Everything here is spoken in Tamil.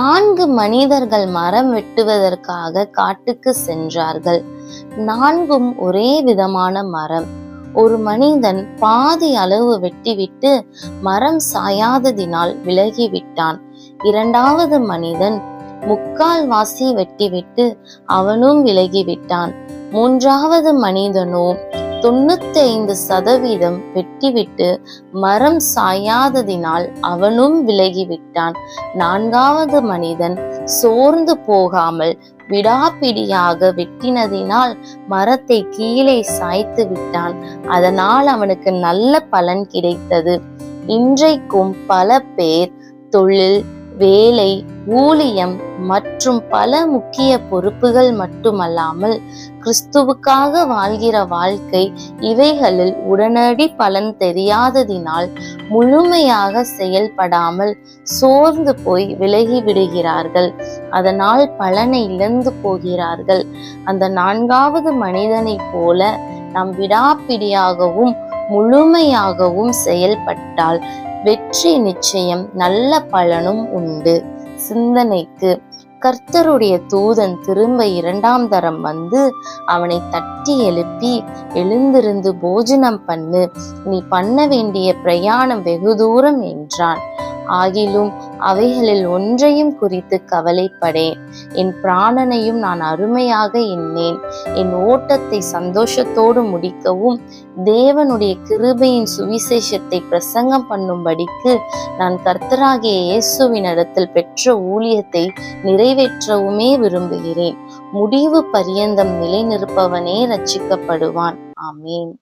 நான்கு மனிதர்கள் மரம் வெட்டுவதற்காக காட்டுக்கு சென்றார்கள். நான்கும் ஒரே விதமான மரம். ஒரு மனிதன் பாதி அளவு வெட்டிவிட்டு மரம் சாயாததினால் விலகிவிட்டான். இரண்டாவது மனிதன் முக்கால் வாசி வெட்டிவிட்டு அவனும் விலகிவிட்டான். மூன்றாவது மனிதனோ தொண்ணூத்தி ஐந்து சதவீதம் வெட்டிவிட்டு மரம் சாயாததினால் அவனும் விலகிவிட்டான். நான்காவது மனிதன் சோர்ந்து போகாமல் விடாப்பிடியாக வெட்டினதினால் மரத்தை கீழே சாய்த்து விட்டான். அதனால் அவனுக்கு நல்ல பலன் கிடைத்தது. இன்றைக்கும் பல பேர் தொழில் வேலை ஊழியம் மற்றும் பல முக்கிய பொறுப்புகள் மட்டுமல்லாமல் கிறிஸ்துவுக்காக வாழ்கிற வாழ்க்கை இவைகளில் உடனடி பலன் தெரியாததினால் முழுமையாக செயல்படாமல் சோர்ந்து போய் விலகி விடுகிறார்கள். அதனால் பலனை இழந்து போகிறார்கள். அந்த நான்காவது மனிதனைப் போல நாம் விடாப்பிடியாகவும் முழுமையாகவும் செயல்பட்டால் வெற்றி நிச்சயம் நல்ல பலனும் உண்டு. சிந்தனைக்கு கர்த்தருடைய தூதன் திரும்ப இரண்டாம் தரம் வந்து அவனை தட்டி எழுப்பி எழுந்திருந்து போஜனம் பண்ணு நீ பண்ண வேண்டிய பிரயாணம் வெகு தூரம் என்றான். ஆகிலும் அவைகளில் ஒன்றையும் குறித்து கவலைப்படேன். என் பிராணனையும் நான் அருமையாக எண்ணேன். என் ஓட்டத்தை சந்தோஷத்தோடு முடிக்கவும் தேவனுடைய கிருபையின் சுவிசேஷத்தை பிரசங்கம் பண்ணும்படிக்கு நான் கர்த்தராகிய இயேசுவினிடத்தில் பெற்ற ஊழியத்தை நிறைவேற்றவுமே விரும்புகிறேன். முடிவு பரியந்தம் நிலைநிற்பவனே ரட்சிக்கப்படுவான். ஆமேன்.